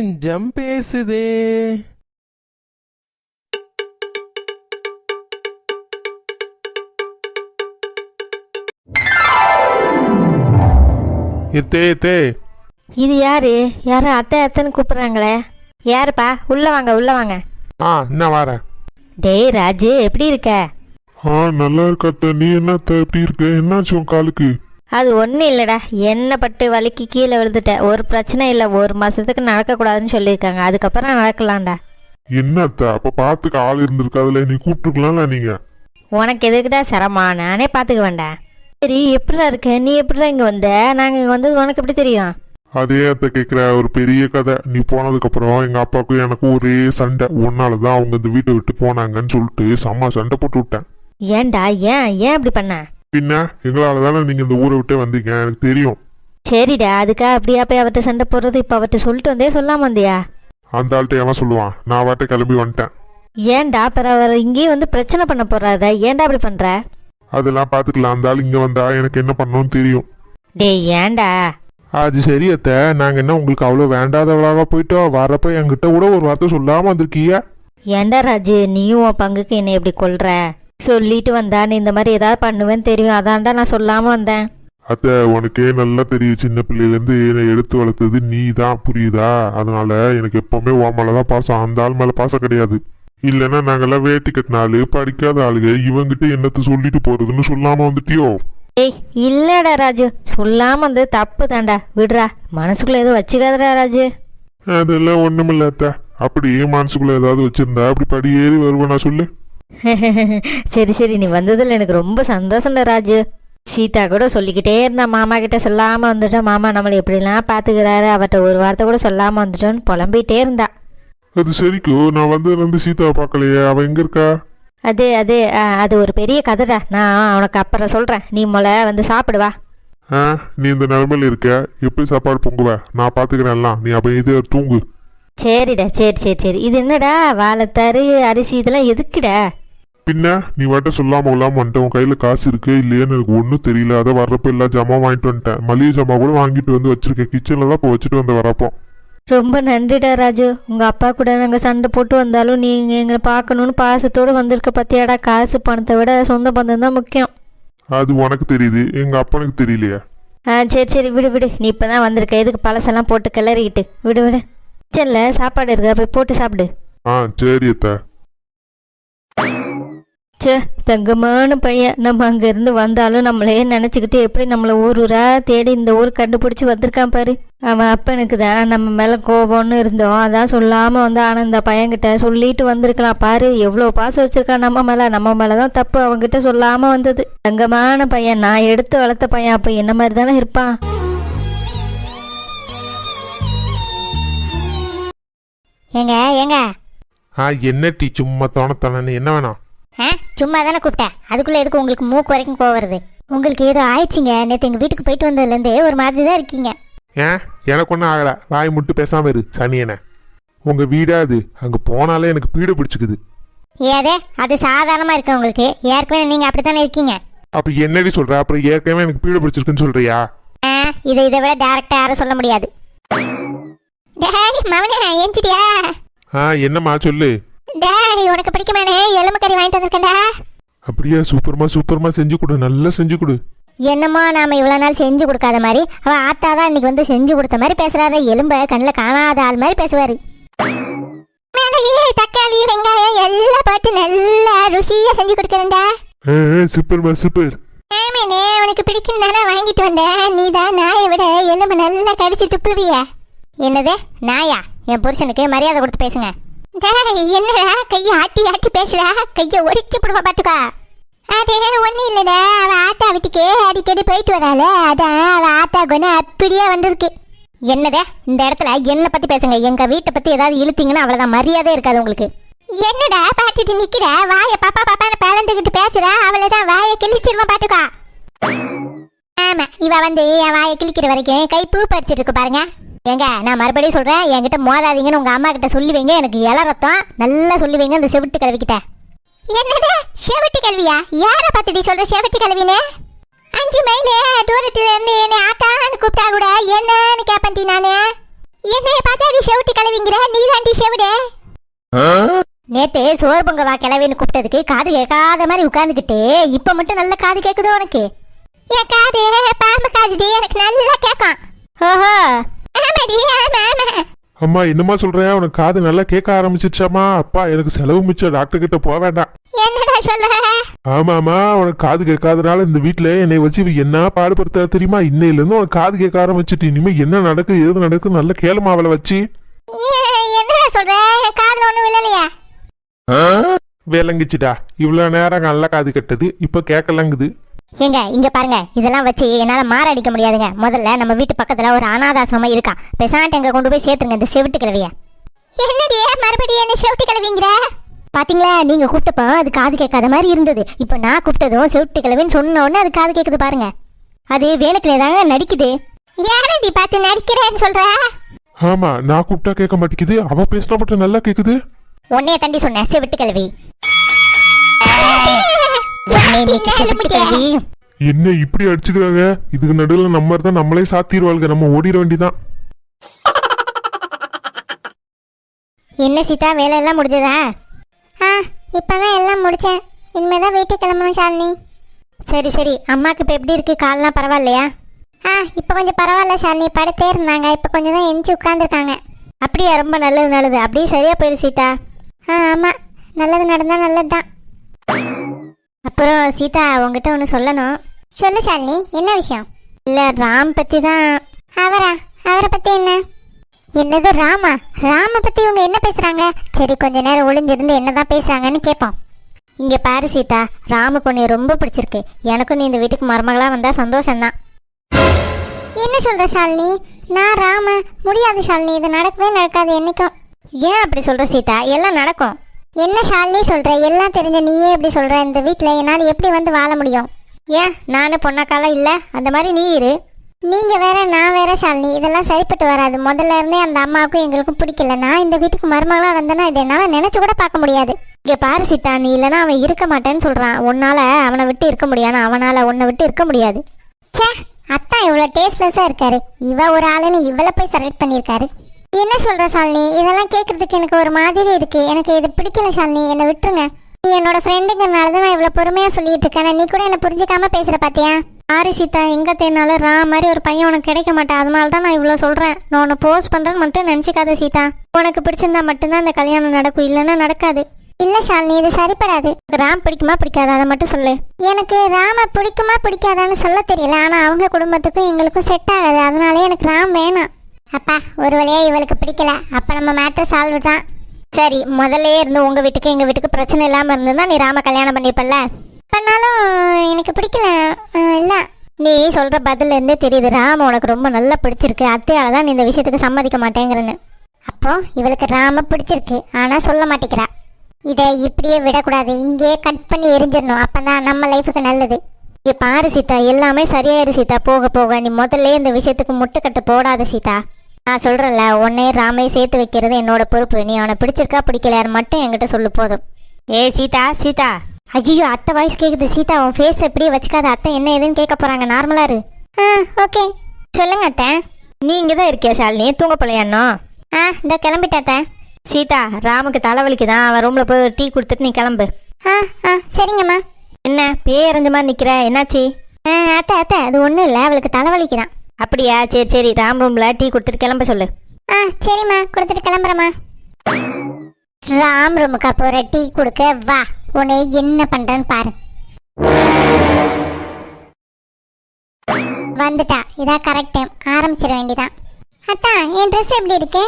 நெஞ்சம் பேசுதே. எத்தே எத்தே இது யாரு? யாரும் அத்தை அத்தைன்னு கூப்பிடுறாங்களே. யாருப்பா? உள்ள வாங்க உள்ள வாங்க. ஆ என்ன வரேன் டேய் ராஜு எப்படி இருக்க? ஆ நல்லா இருக்காத்த நீ என்னத்த? எப்படி இருக்க? என்னாச்சு உன் காலுக்கு? அது ஒன்றும் இல்லைடா. என்ன பட்டு வலிக்கு கீழே விழுந்துட்டேன் ஒரு பிரச்சனை இல்லை. ஒரு மாதத்துக்கு நடக்கக்கூடாதுன்னு சொல்லியிருக்காங்க. அதுக்கப்புறம் நடக்கலாம்டா. என்னத்த அப்ப பாத்துக்க ஆள் இருந்திருக்காதுல நீ கூப்பிட்டுருக்கலாம்ல நீங்க? உனக்கு எதுக்குடா சிரமம்? நானே பார்த்துக்க வேண்டாம் சரி எப்படிடா இருக்க? நீ எப்படிடா இங்கே வந்த? நாங்கள் இங்கே வந்தது உனக்கு எப்படி தெரியும்? அதே அத்த கேக்குற. ஒரு பெரிய கதை. நீ போனதுக்கு அப்புறம் எங்க அப்பாவுக்கும் எனக்கும் ஒரே சண்டை. உன்னாலதான் அவங்க இந்த வீட்டை விட்டு போனாங்கன்னு சொல்லிட்டு செம்ம சண்டை போட்டு விட்டேன். ஏன்டா? ஏன்? ஏன் இப்படி பண்ண? பின்ன எங்களால தானே நீங்க இந்த ஊரை விட்டே வந்தீங்க? எனக்கு தெரியும். சரிடா அதுக்காக அப்படியா போய் அவர்கிட்ட சண்டை போடுறது? இப்போ அவர்கிட்ட சொல்லிட்டு வந்தே சொல்லாம வந்தியா? அந்த ஆள்கிட்ட எவன் சொல்லுவான். நான் வாட்டை கிளம்பி வந்துட்டேன். ஏன்டா அப்புறம் அவர் இங்கேயும் வந்து பிரச்சனை பண்ண போறாரு ஏன்டா அப்படி பண்ற? அதெல்லாம் பாத்துக்கலாம் அந்த ஆள் இங்க வந்தா எனக்கு என்ன பண்ணணும்னு தெரியும். டேய் ஏன்டா? அது சரி அத்தை. நாங்கள் என்ன உங்களுக்கு அவ்வளோ வேண்டாதவளாக போயிட்டோம்? வரப்ப என்கிட்ட கூட ஒரு வார்த்தை சொல்லாமல் வந்திருக்கீங்க. ஏன்டா ராஜு? நீயும் உன் பங்குக்கு என்னை எப்படி கொல்ற? சொல்லிட்டு வந்தா நீ இந்த மாதிரி ஏதாவது பண்ணுவேன்னு தெரியும். அதான்டா நான் சொல்லாம வந்தேன். அத்தை உனக்கே நல்லா தெரியும். சின்ன பிள்ளையிலேருந்து என்னை எடுத்து வளர்த்தது நீ தான் புரியுதா? அதனால எனக்கு எப்பவுமே உன் மேலே தான் பாசம். அந்த ஆள் மேலே பாசம் கிடையாது. இல்லைன்னா நாங்கெல்லாம் வேட்டி கட்டின ஆளு படிக்காத ஆளுங்க இவங்கிட்ட என்னத்த சொல்லிட்டு போறதுன்னு சொல்லாம வந்துட்டியோ? ஏய் இல்லடா ராஜு. சொல்லாம வந்து தப்பு தான்டா. விடுறா. மனசுக்குள்ள எதுவும் வச்சுக்காதடா ராஜு. அதெல்லாம் ஒண்ணுமில்ல அத்தை. அப்படியே மனசுக்குள்ள ஏதாவது வச்சிருந்தா அப்படி படி ஏறி வருவேனா சொல்லு. சரி சரி நீ வந்ததில் எனக்கு ரொம்ப சந்தோஷம்டா ராஜு. சீதா கூட சொல்லிக்கிட்டே இருந்தா மாமா கிட்ட சொல்லாம வந்துட்டோம் மாமா நம்மளை எப்படிலாம் பாத்துக்கிறாரு அவர்கிட்ட ஒரு வார்த்தை கூட சொல்லாம வந்துட்டோன்னு புலம்பிட்டே இருந்தா. அது சரிக்கோ நான் வந்ததுலேருந்து சீதாவை பார்க்கலையே அவ எங்க இருக்கா? அது அது ஆ, அது ஒரு பெரிய கதைடா. நான் உனக்கு அப்புறம் சொல்றேன். நீ முல வந்து சாப்பிடுவா ஆ நீ இந்த நிலைமையில இருக்க. எப்படி சாப்பாடு பொங்குவ நான் பாத்துக்கிறேன் எல்லாம். நீ அப்ப இது தூங்கு. சரிடா சரி சரி சரி. இது என்னடா? வாழைத்தாரு அரிசி இதெல்லாம் எதுக்குடா? பின்ன நீ வாட்ட சொல்லாம இல்லாம வந்துட்ட. உன் கையில காசு இருக்கு இல்லையான்னு எனக்கு ஒன்றும் தெரியல. அதை வர்றப்ப எல்லா ஜாமா வாங்கிட்டு வந்துட்டேன். மளிகை ஜாமா கூட வாங்கிட்டு வந்து வச்சிருக்கேன். கிச்சன்ல தான் இப்போ வச்சுட்டு வந்த வரப்போ. ரொம்ப நன்றிடா ராஜு. உங்க அப்பா கூட நாங்கள் சண்டை போட்டு வந்தாலும் நீங்க எங்களை பார்க்கணுன்னு பாசத்தோடு வந்திருக்க பத்தியாடா? காசு பணத்தை விட சொந்த பந்தம் தான் முக்கியம். அது உனக்கு தெரியுது. எங்க அப்பனுக்கு தெரியலையே. ஆ சரி சரி. விடு விடு. நீ இப்போ தான் வந்திருக்க. எதுக்கு பழசெல்லாம் போட்டு கிளறிக்கிட்டு? விடு விடு. கிச்சனில் சாப்பாடு இருக்கா? போய் போட்டு சாப்பிடு. ஆ சரி அத்தை. ச்சே தங்கமான பையன். நம்ம அங்கேருந்து வந்தாலும் நம்மளே நினச்சிக்கிட்டு எப்படி நம்மளை ஊர் ஊரா தேடி இந்த ஊர் கண்டுபிடிச்சி வந்திருக்கான் பாரு. அவன் அப்பனுக்கு தான் நம்ம மேலே கோபம்னு இருந்தோம். அதான் சொல்லாமல் வந்து ஆனால் இந்த பையன்கிட்ட சொல்லிட்டு வந்திருக்கலாம். பாரு எவ்வளோ பாசம் வச்சிருக்கான் நம்ம மேலே. நம்ம மேலே தான் தப்பு அவன்கிட்ட சொல்லாமல் வந்தது. தங்கமான பையன் நான் எடுத்து வளர்த்த பையன். அப்போ என்ன மாதிரி தானே இருப்பான்? ஏங்க ஏங்க? ஆ என்ன டீ சும்மா தோணத்தானே என்ன வேணாம்? ஆ? சும்மா தானே கூப்பிட்டேன். அதுக்குள்ளே எதுக்கு உங்களுக்கு மூக்கு வரைக்கும் கோவம் வருது? உங்களுக்கு ஏதோ ஆயிடுச்சிங்க. நேற்று எங்கள் வீட்டுக்கு போயிட்டு வந்ததுலேருந்தே ஒரு மாதிரி தான் இருக்கீங்க. ஏன் எனக்கு ஒன்றும் ஆகலை. வாய் முட்டு பேசாமல் இரு சனியனை உங்கள் வீடா அது? அங்கே போனாலே எனக்கு பீடை பிடிச்சிக்குது. ஏதே அது சாதாரணமாக இருக்கு உங்களுக்கு? ஏற்கனவே நீங்கள் அப்படி தானே இருக்கீங்க? அப்போ என்னடி சொல்கிற அப்புறம் ஏற்கனவே எனக்கு பீடை பிடிச்சிருக்குன்னு சொல்கிறியா ஆ இதை இதை விட டேரெக்டாக யாரும் சொல்ல முடியாது. டேய் மவனே எஞ்சிட்டியா ஆ என்னம்மா சொல்லு. டேய் உனக்கு பிடிக்குமானே எலும்பு கறி வாங்கிட்டு வந்திருக்கேன்டா. அப்படியா சூப்பர்மா சூப்பர்மா செஞ்சு கொடு நல்லா செஞ்சு கொடு. என்னமோ நாம இவ்வளோ நாள் செஞ்சு கொடுக்காத மாதிரி அவ ஆத்தா தான் இன்னைக்கு வந்து செஞ்சு கொடுத்த மாதிரி பேசுறாரு எலும்ப கண்ணில் காணாத ஆள் மாதிரி பேசுவாரு. மிளகு, தக்காளி வெங்காயம் எல்லாம் போட்டு நல்லா ருசியா செஞ்சு கொடுக்குறேன்டா. சூப்பர்மா சூப்பர். ஆமாண்ணே உனக்கு பிடிக்கும் தானே வாங்கிட்டு வந்தேன். நீ தான் நாயை விட எலும்பு நல்லா கடிச்சு துப்புவிய? என்னது நாயா? என் புருஷனுக்கு மரியாதை கொடுத்து பேசுங்க. என்னடா? கையை ஆட்டி ஆட்டி பேசுறா? கையை ஒடிச்சு போடுவா பாத்துக்கா. அது ஒன்றும் இல்லைடா. அவ ஆத்தா வீட்டுக்கு அடிக்கடி போயிட்டு வராள. அதான் அவ ஆத்தா குணம் அப்படியே வந்திருக்கு. என்னதே? இந்த இடத்துல என்னை பத்தி பேசுங்க. எங்க வீட்டை பத்தி ஏதாவது இழுத்தீங்கன்னா அவ்வளவுதான். மரியாதை இருக்காது உங்களுக்கு. என்னடா? பார்த்துட்டு நிக்கிற? வாய பாப்பா பாப்பான்னு பிளந்துக்கிட்டு பேசுற. அவளதான் வாயை கிழிச்சிருவான் பாத்துக்கா. ஆமா இவ வந்து என் வாயை கிழிக்கிற வரைக்கும் கை பூ பறிச்சிட்டு இருக்கு பாருங்க. ஏங்க நான் மறுபடியும் சொல்கிறேன் என்கிட்ட மோதாதீங்கன்னு உங்கள் அம்மா கிட்ட சொல்லி வைங்க எனக்கு இல ரத்தம் நல்லா சொல்லி வைங்க அந்த செவிட்டு கல்விக்கிட்ட என்னது? செவிட்டு கல்வியா யார பார்த்துட்டு சொல்ற செவிட்டு கல்வின்னு அஞ்சு மைல் தூரத்துல இருந்து என்னை ஆட்டான்னு கூப்பிட்டா கூட என்னன்னு கேப்பன்டி நானே. என்னைய பார்த்தா நீ செவிட்டு கிளவிங்கிற நீ தாண்டி செவிடே. நேத்து சோறு பொங்க வா கிளவின்னு கூப்பிட்டதுக்கு காது கேட்காத மாதிரி உட்காந்துக்கிட்டு இப்ப மட்டும் நல்ல காது கேக்குது உனக்கு? என் காது பாம்பு காதுடி எனக்கு நல்லா கேட்கும் ஓஹோ. ஆமாடி ஆமா ஆமா அம்மா என்னம்மா சொல்ற? உனக்கு காது நல்லா கேட்க ஆரம்பிச்சிருச்சாமா அப்பா எனக்கு செலவு மிச்சம். டாக்டர் கிட்ட போக வேண்டாம். என்னடா சொல்ற? ஆமாமா உனக்கு காது கேட்காதனால இந்த வீட்ல என்னை வச்சு இவ என்ன பாடுபடுத்த தெரியுமா? இன்னையில இருந்து உனக்கு காது கேட்க ஆரம்பிச்சிட்டு இனிமே என்ன நடக்குது எது நடக்குது நல்ல கேளுமா அவளை வச்சு. என்னடா சொல்ற? என் காதுல ஒண்ணும் விழலையா? விளங்குச்சுடா. இவ்வளவு நேரம் நல்லா காது கெட்டது. இப்ப கேட்கலங்குது. ஏங்க இங்க பாருங்க. இதெல்லாம் வச்சு என்னால மாரடிக்க முடியாதுங்க. முதல்ல நம்ம வீட்டு பக்கத்துல ஒரு அனாதாசிரமம் இருக்கா. பெசாண்ட் எங்க கொண்டு போய் சேர்த்துருங்க இந்த செவிட்டு கிழவிய. என்னடி மறுபடியும் என்ன செவிட்டு கிழவிங்கிற? பாத்தீங்களா நீங்க கூப்பிட்டப்போ அது காது கேட்காத மாதிரி இருந்தது. இப்போ நான் கூப்பிட்டதும் செவிட்டு கிழவின்னு சொன்ன உடனே அது காது கேக்குது பாருங்க. அது வேணுக்குனே தாங்க நடிக்குது. யாரடி பார்த்து நடிக்கிறேன்னு சொல்ற? ஆமா நான் கூப்பிட்டா கேட்க மாட்டேங்குது. அவ பேசினா மட்டும் நல்லா கேக்குது. உன்னைய தண்டி சொன்னேன் செவிட்டு கிழவி. என்ன இப்படி அடிச்சுக்கிறாங்க? இதுக்கு நடுவில் நம்ம தான் நம்மளே சாத்திடுவாளுங்க. நம்ம ஓடிட வேண்டிதான் என்ன சீதா வேலை எல்லாம் முடிஞ்சதா? ஆ இப்பதான் எல்லாம் முடிச்சேன். இனிமேல் தான் வீட்டுக்கு கிளம்பணும் ஷாலினி. சரி சரி. அம்மாக்கு இப்போ எப்படி இருக்கு? கால்லாம் பரவாயில்லையா? ஆ இப்போ கொஞ்சம் பரவாயில்ல ஷாலினி. படுத்தே இருந்தாங்க. இப்போ கொஞ்சம் தான் எந்திச்சு உட்காந்துருக்காங்க அப்படியா? ரொம்ப நல்லது நல்லது. அப்படியே சரியா போயிரு சீதா. ஆ ஆமாம் நல்லது நடந்தா நல்லது தான் அப்புறம் சீதா உங்ககிட்ட ஒன்று சொல்லணும். சொல்லு ஷாலினி என்ன விஷயம்? இல்லை ராம் பற்றி தான் அவரா? அவரை பற்றி என்ன? என்னது ராமா? ராம பத்தி இவங்க என்ன பேசுறாங்க? சரி கொஞ்ச நேரம் ஒளிஞ்சிருந்து என்னதான் பேசுறாங்கன்னு கேட்போம் இங்க பாரு சீதா ராமுக்கு உன்னை ரொம்ப பிடிச்சிருக்கு. எனக்கும் நீ இந்த வீட்டுக்கு மருமகளா வந்தா சந்தோஷம்தான். என்ன சொல்ற ஷாலினி? நான் ராம. முடியாது ஷாலினி இது நடக்கவே நடக்காது என்னைக்கும். ஏன் அப்படி சொல்ற சீதா? எல்லாம் நடக்கும். என்ன ஷாலினி சொல்கிற எல்லாம் தெரிஞ்ச நீயே எப்படி சொல்கிற இந்த வீட்டில் என்னால் எப்படி வந்து வாழ முடியும்? ஏன்? நானும் பொண்ணாக்காலாம் இல்லை. அந்த மாதிரி நீ இரு. நீங்கள் வேற நான் வேற ஷாலினி. இதெல்லாம் சரிப்பட்டு வராது. முதல்ல இருந்தே அந்த அம்மாவுக்கும் எங்களுக்கும் பிடிக்கல. நான் இந்த வீட்டுக்கு மருமகளாக வந்தேன்னா இதை என்னால் நினச்சி கூட பார்க்க முடியாது. இங்கே பாரு சீதா நீ இல்லைன்னா அவன் இருக்க மாட்டேன்னு சொல்கிறான் உன்னால் அவனை விட்டு இருக்க முடியாது. அவனால் உன்னை விட்டு இருக்க முடியாது. ச்சே! அத்தா இவ்வளோ டேஸ்ட்லெஸ்ஸாக இருக்காரு. இவ ஒரு ஆளுன்னு இவ்வளோ போய் செலக்ட் பண்ணியிருக்காரு. என்ன சொல்ற ஷாலினி? இதெல்லாம் கேட்கறதுக்கு எனக்கு ஒரு மாதிரி இருக்கு. எனக்கு இது பிடிக்கல ஷாலினி. என்னை விட்டுருங்க. நீ என்னோட ஃப்ரெண்டுங்கிறனால தான் நான் இவ்வளோ பொறுமையாக சொல்லிட்டு இருக்கேன். நீ கூட என்னை புரிஞ்சுக்காம பேசுற பாத்தியா? ஆரி சீதா எங்க தேனாலும் ரா மாதிரி ஒரு பையன் உனக்கு கிடைக்க மாட்டான். அதனால தான் நான் இவ்வளோ சொல்றேன். நான் உன்னை போஸ்ட் பண்றேன்னு மட்டும் நினச்சிக்காத சீதா. உனக்கு பிடிச்சிருந்தா மட்டும்தான் இந்த கல்யாணம் நடக்கும். இல்லைன்னா நடக்காது. இல்ல ஷாலினி இது சரிப்படாது. ராம் பிடிக்குமா பிடிக்காதா? அதை மட்டும் சொல்லு. எனக்கு ராம பிடிக்குமா பிடிக்காதான்னு சொல்ல தெரியல. ஆனா அவங்க குடும்பத்துக்கும் எங்களுக்கும் செட் ஆகாது. அதனாலே எனக்கு ராம் வேணாம். அப்பா ஒரு வழியாக இவளுக்கு பிடிக்கல. அப்போ நம்ம மேட்டர் சால்வ் தான். சரி முதல்லே இருந்து உங்கள் வீட்டுக்கு எங்கள் வீட்டுக்கு பிரச்சனை இல்லாமல் இருந்ததுன்னா நீ ராம கல்யாணம் பண்ணிப்பல்ல? பண்ணாலும் எனக்கு பிடிக்கல. இல்லை. நீ சொல்கிற பதிலேருந்தே தெரியுது. ராம உனக்கு ரொம்ப நல்லா பிடிச்சிருக்கு. அத்தையால் தான் நீ இந்த விஷயத்துக்கு சம்மதிக்க மாட்டேங்கிறன்னு. அப்போது இவளுக்கு ராம பிடிச்சிருக்கு. ஆனால் சொல்ல மாட்டேங்கிறா. இதை இப்படியே விடக்கூடாது. இங்கேயே கட் பண்ணி எரிஞ்சிடணும். அப்பதான் நம்ம லைஃபுக்கு நல்லது. இங்க பாரு சீதா. எல்லாமே சரியாயிரு சீதா. போக போக நீ முதல்ல இந்த விஷயத்துக்கு முட்டுக்கட்டு போடாத சீதா. நான் சொல்றேன்ல உன்னே ராமை சேர்த்து வைக்கிறது என்னோட பொறுப்பு. நீ அவனை பிடிச்சிருக்கா பிடிக்கலையான்னு மட்டும் என்கிட்ட சொல்லு போதும். ஏய் சீதா சீதா. ஐயோ அத்தை வாய்ஸ் கேக்குது. சீதா உன் ஃபேஸ் எப்படியே வச்சுக்காத. அத்தை என்ன ஏதுன்னு கேட்க போறாங்க. நார்மலா இரு. ஆ ஓகே. சொல்லுங்க அத்தை. நீ இங்கே தான் இருக்கியா ஷாலினி? தூங்க போலையாண்ணோ ஆ இந்த கிளம்பிட்டேன் அத்தை. சீதா ராமுக்கு தலைவலிக்கு தான் அவன் ரூம்ல போய் டீ கொடுத்துட்டு நீ கிளம்பு. ஆ ஆ சரிங்கம்மா. என்ன பேரஞ்ச மாதிரி நிக்கிற? என்னாச்சு? ஆ அத்தை அத்தை அது ஒன்றும் இல்லை. அவளுக்கு தலைவலிக்கு தான் அப்படியா? சரி சரி. ராம் ரூம்ல டீ கொடுத்துட்டு கிளம்ப சொல்லு. ஆ சரிம்மா. கொடுத்துட்டு கிளம்புறேம்மா. ராம் ரூமுக்கு போற டீ கொடுக்க வா. உன்னை என்ன பண்றேன்னு பாரு. வந்துட்டா. இதான் கரெக்ட் டைம் ஆரம்பிச்சிட வேண்டியதான் அத்தா என் ட்ரெஸ் எப்படி இருக்கு?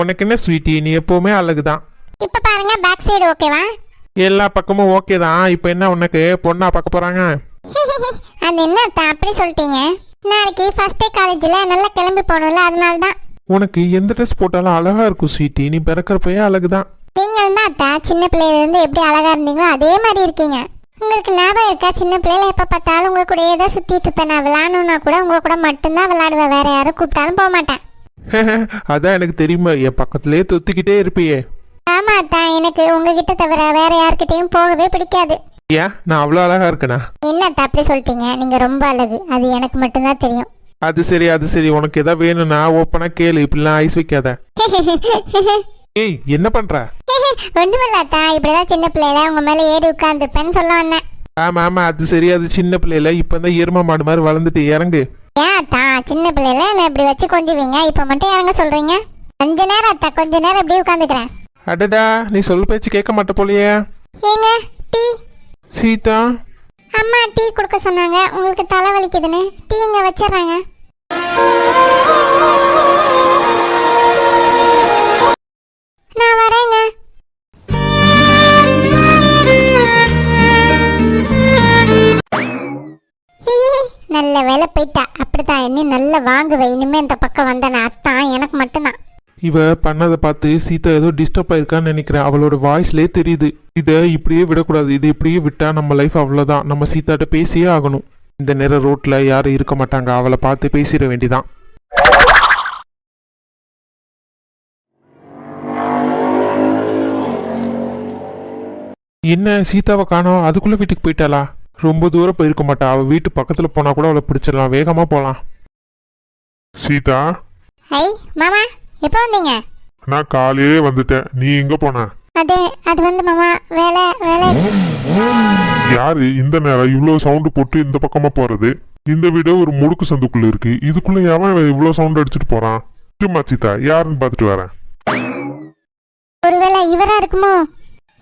உனக்கு என்ன ஸ்வீட்டி நீ எப்பவுமே அழகுதான். இப்ப பாருங்க பேக் சைடு ஓகேவா எல்லா பக்கமும் ஓகே தான். இப்போ என்ன உனக்கு? பொண்ணா பார்க்க போறாங்க? அது என்ன அத்தா? அப்படி சொல்லிட்டீங்க. நாளைக்கு ஃபர்ஸ்ட் டே காலேஜில் நல்லா கிளம்பி போகணும்ல அதனால தான் உனக்கு எந்த ட்ரெஸ் போட்டாலும் அழகா இருக்கும் ஸ்வீட்டி நீ பிறக்கிறப்பயே அழகுதான். நீங்கள் தான் அத்தா சின்ன பிள்ளையில இருந்து எப்படி அழகா இருந்தீங்களோ அதே மாதிரி இருக்கீங்க. உங்களுக்கு ஞாபகம் இருக்கா? சின்ன பிள்ளையில எப்போ பார்த்தாலும் உங்க கூடயே தான் சுத்திட்டு இருப்பேன். நான் விளையாடணும்னா கூட உங்க கூட மட்டும்தான் விளையாடுவேன். வேற யாரும் கூப்பிட்டாலும் போக மாட்டேன். அதான் எனக்கு தெரியுமா என் பக்கத்துலயே தொத்திக்கிட்டே இருப்பியே. ஆமா அத்தா எனக்கு உங்ககிட்ட தவிர வேற யார்கிட்டயும் போகவே பிடிக்காது. ஏன் நான் அவ்வளோ அழகா இருக்கேனா? என்ன அத்தா அப்படி சொல்லிட்டீங்க? நீங்க ரொம்ப அழகு. அது எனக்கு மட்டும்தான் தெரியும். அது சரி அது சரி. உனக்கு எதாவது வேணும்னா ஓப்பனா கேளு. இப்படிலாம் ஐஸ் வைக்காத. ஏய் என்ன பண்ற? ஒண்ணுமில்லாத்தா இப்படிதான் சின்ன பிள்ளையில உங்க மேல ஏறி உட்கார்ந்துருப்பேன்னு சொல்ல வந்தேன். ஆமா ஆமா. அது சரி அது சின்ன பிள்ளைல இப்பதான் எரும மாடு மாதிரி வளர்ந்துட்டு இறங்கு. ஏன் அத்தா? சின்ன பிள்ளையில என்ன இப்படி வச்சு கொஞ்சுவீங்க? இப்ப மட்டும் இறங்க சொல்றீங்க? கொஞ்ச நேரம் அத்தா. கொஞ்ச நேரம் இப்படியே உட்காந்துக்கிறேன் அடடா நீ சொல் பேச்சு கேட்க மாட்ட போலியே. ஏங்க டீ. சீதா? அம்மா டீ கொடுக்க சொன்னாங்க. உங்களுக்கு தலை வலிக்குதுன்னு. டீ இங்க வச்சிடுறாங்க. நான் வரேங்க. நல்ல வேலை போயிட்டா. அப்படிதான் என்ன நல்லா வாங்குவேன் இனிமே இந்த பக்கம் வந்தேன் அத்தான் எனக்கு மட்டும்தான். இவ பண்ணதை பார்த்து சீதா ஏதோ டிஸ்டர்ப் ஆயிருக்கான்னு நினைக்கிறேன். அவளோட வாய்ஸ்லயே தெரியுது. இதை இப்படியே விடக்கூடாது. இது இப்படியே விட்டா நம்ம லைஃப் அவ்வளோதான் நம்ம சீதாட்ட பேசியே ஆகணும். இந்த நேரம் ரோட்ல யாரும் இருக்க மாட்டாங்க. அவளை பார்த்து பேசிட வேண்டிதான். என்ன சீதாவை காணோம்? அதுக்குள்ள வீட்டுக்கு போயிட்டாளா? ரொம்ப தூரம் போயிருக்க மாட்டா. அவ வீட்டு பக்கத்துல போனா கூட அவளை பிடிச்சிடலாம். வேகமா போலாம். சீதா? மாமா. எப்போ வந்தீங்க? நான் காலையே வந்துட்டேன். நீ எங்க போன? அது அது வந்து மாமா வேலை வேலை. யாரு? இந்த நேரம் இவ்வளவு சவுண்டு போட்டு இந்த பக்கமா போறது? இந்த வீடு ஒரு முடுக்கு சந்துக்குள்ள இருக்கு. இதுக்குள்ள எவன் இவ்வளவு சவுண்ட் அடிச்சிட்டு போறான்? சும்மா சீதா யாருன்னு பார்த்துட்டு வரேன். ஒருவேளை இவரா இருக்குமோ?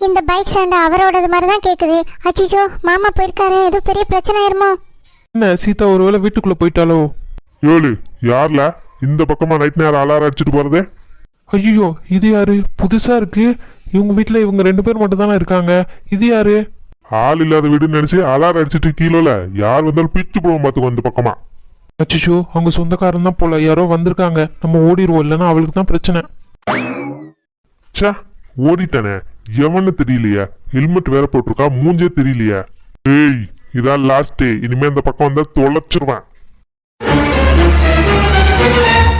இந்த பைக் சவுண்ட் அவரோடது மாதிரி தான் கேக்குது. அச்சிச்சோ மாமா போயிருக்காரு. ஏதோ பெரிய பிரச்சனை ஆயிருமோ? என்ன சீதா ஒருவேளை வீட்டுக்குள்ள போயிட்டாலோ ஏழு யார்ல? இந்த பக்கமா நைட் நேரம் அலாரம் அடிச்சிட்டு போறது? ஐயோ இது யாரு? புதுசா இருக்கு. இவங்க வீட்ல இவங்க ரெண்டு பேர் மட்டும் தானே இருக்காங்க. இது யாரு? ஆள் இல்லாத வீடுன்னு நினைச்சு அலாரம் அடிச்சிட்டு கீழே யார் வந்தாலும் பிச்சு போவோம் பார்த்துக்கோ இந்த பக்கமா. அச்சோ அவங்க சொந்தக்காரன் தான் போல. யாரோ வந்திருக்காங்க. நம்ம ஓடிடுவோம் இல்லைன்னா அவளுக்கு தான் பிரச்சனை. ச்சே ஓடிட்டானே. எவன்னு தெரியலையா. ஹெல்மெட் வேற போட்டிருக்கா? மூஞ்சே தெரியலையா. ஏய் இதான் லாஸ்ட் டே. இனிமே இந்த பக்கம் வந்தா தொலைச்சிருவேன். Thank you.